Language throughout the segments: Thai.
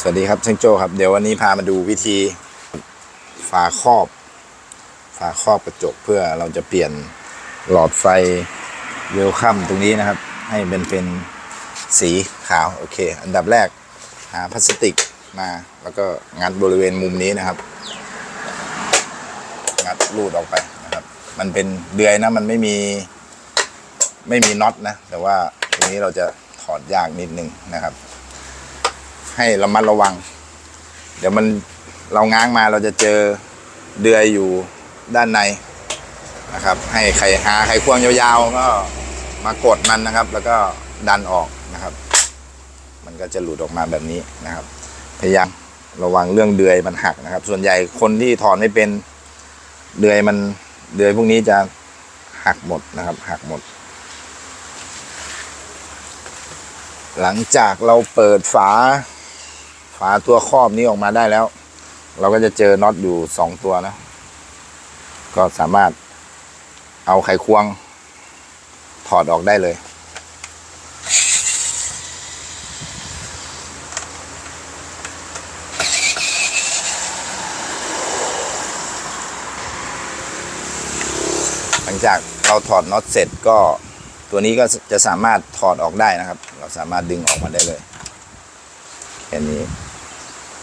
สวัสดีครับช่างโจครับ เดี๋ยววันนี้พามาดูวิธีฝาครอบ ฝาครอบกระจกเพื่อเราจะเปลี่ยนหลอดไฟเวลคัมตรงนี้นะครับ ให้เป็นเป็นสีขาว โอเค อันดับแรกหาพลาสติกมา แล้วก็งัดบริเวณมุมนี้นะครับ งัดรูดออกไปนะครับ มันเป็นเดือยนะ มันไม่มีไม่มีน็อตนะ แต่ว่าตรงนี้เราจะถอดยากนิดนึงนะครับ ให้ระมัดระวัง เดี๋ยวมันเราง้างมาเราจะเจอเดือยอยู่ด้านในนะครับ ให้ไขหาไขควงยาวๆก็มากดมันนะครับ แล้วก็ดันออกนะครับ มันก็จะหลุดออกมาแบบนี้นะครับ พยายามระวังเรื่องเดือยมันหักนะครับ ส่วนใหญ่คนที่ถอนไม่เป็นเดือยมันเดือยพวกนี้จะหักหมดนะครับ หักหมด หลังจากเราเปิดฝา ฝาตัวครอบนี้ออกมาได้แล้ว เราก็จะเจอน็อตอยู่สองตัวนะ ก็สามารถเอาไขควงถอดออกได้เลย หลังจากเราถอดน็อตเสร็จก็ตัวนี้ก็จะสามารถถอดออกได้นะครับ เราสามารถดึงออกมาได้เลย แค่นี้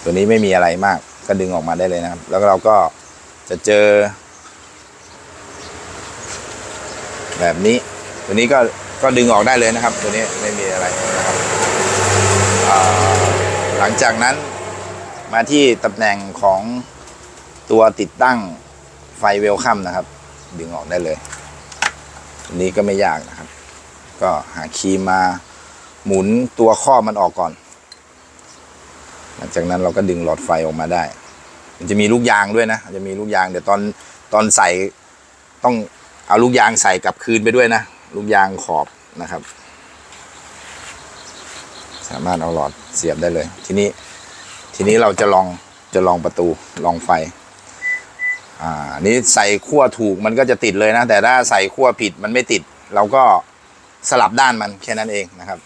ตัวนี้ไม่มีอะไรมากก็ดึงออกมาได้เลยนะครับ แล้วเราก็จะเจอ แบบนี้ ตัวนี้ก็ก็ดึงออกได้เลยนะครับ ตัวนี้ไม่มีอะไรนะครับหลังจากนั้นมาที่ตำแหน่งของตัวติดตั้งไฟเวลคัมนะครับ ดึงออกได้เลยตัวนี้ก็ไม่ยากนะครับ ก็หาคีย์มาหมุนตัวข้อมันออกก่อน หลังจากนั้นเราก็ดึงหลอดไฟออกมาได้ มันจะมีลูกยางด้วยนะจะมีลูกยางเดี๋ยวตอนตอนใส่ต้องเอาลูกยางใส่กลับคืนไปด้วยนะ ลูกยางขอบนะครับ สามารถเอาหลอดเสียบได้เลย ทีนี้ทีนี้เราจะลองจะลองประตูลองไฟอ่านี้ใส่ขั้วถูกมันก็จะติดเลยนะ แต่ถ้าใส่ขั้วผิดมันไม่ติด เราก็สลับด้านมันแค่นั้นเองนะครับ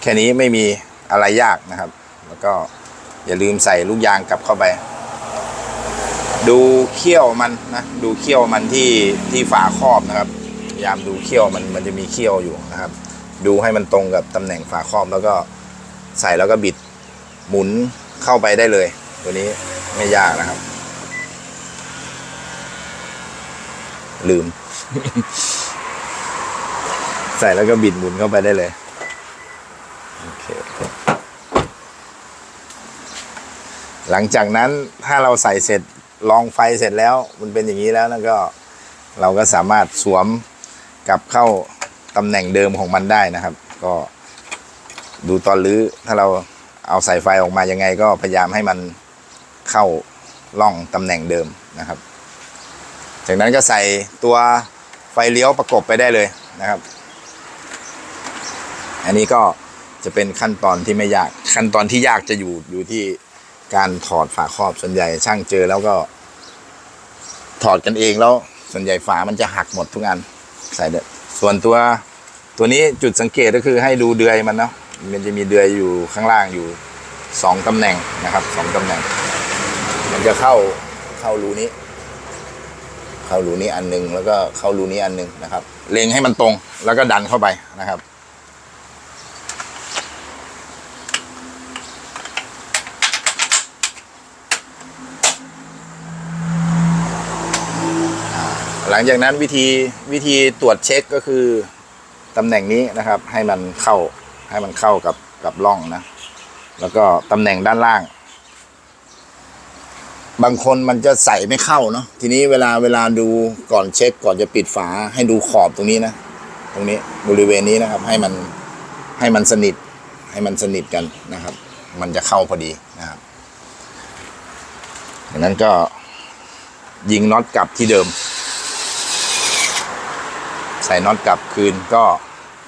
แค่นี้ไม่มีอะไรยากนะครับ ก็อย่าลืมใส่ลูกยางกลับเข้าไป ดูเขี้ยวมันนะดูเขี้ยวมันที่ที่ฝาครอบนะครับพยายามดูเขี้ยวมันมันจะมีเขี้ยวอยู่นะครับ ดูให้มันตรงกับตำแหน่งฝาครอบแล้วก็ใส่แล้วก็บิดหมุนเข้าไปได้เลย ตัวนี้ไม่ยากนะครับ ลืม ใส่แล้วก็บิดหมุนเข้าไปได้เลยโอเค หลังจากนั้นถ้าเราใส่เสร็จลองไฟเสร็จแล้ว มันเป็นอย่างนี้แล้วแล้วก็เราก็สามารถสวมกลับเข้าตำแหน่งเดิมของมันได้นะครับ ก็ดูตอนรื้อถ้าเราเอาสายไฟออกมายังไง ก็พยายามให้มันเข้าล่องตำแหน่งเดิมนะครับ จากนั้นก็ใส่ตัวไฟเลี้ยวประกบไปได้เลยนะครับ อันนี้ก็จะเป็นขั้นตอนที่ไม่ยาก ขั้นตอนที่ยากจะอยู่อยู่ที่ การถอดฝาครอบส่วนใหญ่ช่างเจอแล้วก็ ถอดกันเองแล้ว ส่วนใหญ่ฝามันจะหักหมดทุกอันใส่เด็ดส่วนตัวตัวนี้จุดสังเกตก็คือให้ดูเดือยมันเนาะมันจะมีเดือยอยู่ข้างล่างอยู่สองตำแหน่งนะครับสองตำแหน่ง มันจะเข้าเข้ารูนี้ เข้ารูนี้อันหนึง แล้วก็เข้ารูนี้อันหนึงนะครับ เล็งให้มันตรงแล้วก็ดันเข้าไปนะครับ หลังจากนั้นวิธีวิธีตรวจเช็คก็คือตำแหน่งนี้นะครับ ให้มันเข้าให้มันเข้ากับกับร่องนะ แล้วก็ตำแหน่งด้านล่าง บางคนมันจะใส่ไม่เข้าเนาะทีนี้เวลาเวลาดูก่อนเช็คก่อนจะปิดฝาให้ดูขอบตรงนี้นะ ตรงนี้บริเวณนี้นะครับ ให้มันให้มันสนิทให้มันสนิทกันนะครับ มันจะเข้าพอดีนะครับดังนั้นก็ยิงน็อตกลับที่เดิม ส่น็อตกลับคืนก็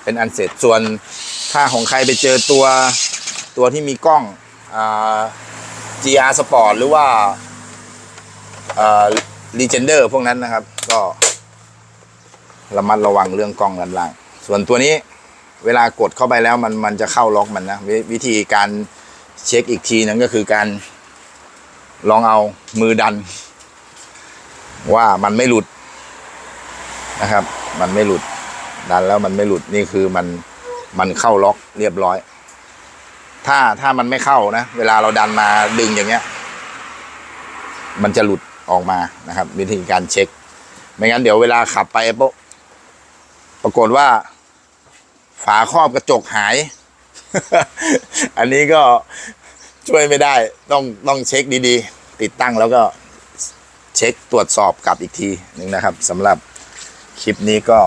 เป็นอันเสร็จส่วนถ้าของใครไปเจอตัวตัวที่มีกล้องอ่า GR Sport หรือว่าอ่า Legender พวกนั้นนะครับก็ระมัดระวังเรื่องกล้องด้านล่าง ส่วนตัวนี้เวลากดเข้าไปแล้วมันมันจะเข้าล็อกมันนะววิธีการเช็คอีกทีนึงก็คือการลองเอามือดัน ว่ามันไม่หลุด นะครับ มันไม่หลุดดันแล้วมันไม่หลุดนี่คือมันมันเข้าล็อกเรียบร้อย ถ้าถ้ามันไม่เข้านะ เวลาเราดันมาดึงอย่างเงี้ย มันจะหลุดออกมานะครับ วิธีการเช็ค ไม่งั้นเดี๋ยวเวลาขับไปปุ๊บปรากฏว่า ฝาครอบกระจกหาย อันนี้ก็ช่วยไม่ได้ต้องต้องเช็คดีๆ ติดตั้งแล้วก็เช็คตรวจสอบกลับอีกทีหนึงนะครับสำหรับ คลิปนี้ก็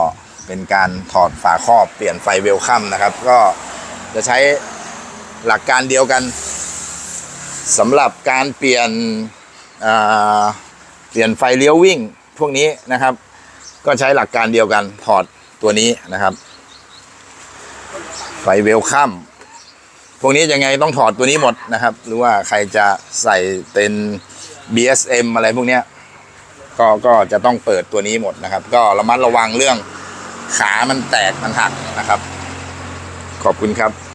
เป็นการถอดฝาครอบเปลี่ยนไฟเวลคัมนะครับ ก็จะใช้หลักการเดียวกันสำหรับการเปลี่ยนอ่าเปลี่ยนไฟเลี้ยววิ่งพวกนี้นะครับ ก็ใช้หลักการเดียวกันถอดตัวนี้นะครับ ไฟเวลคัมพวกนี้ยังไงต้องถอดตัวนี้หมดนะครับ หรือว่าใครจะใส่เป็น BSM อะไรพวกเนี้ย ก็ก็จะต้องเปิดตัวนี้หมดนะครับ ก็ระมัดระวังเรื่องขามันแตกมันหักนะครับ ขอบคุณครับ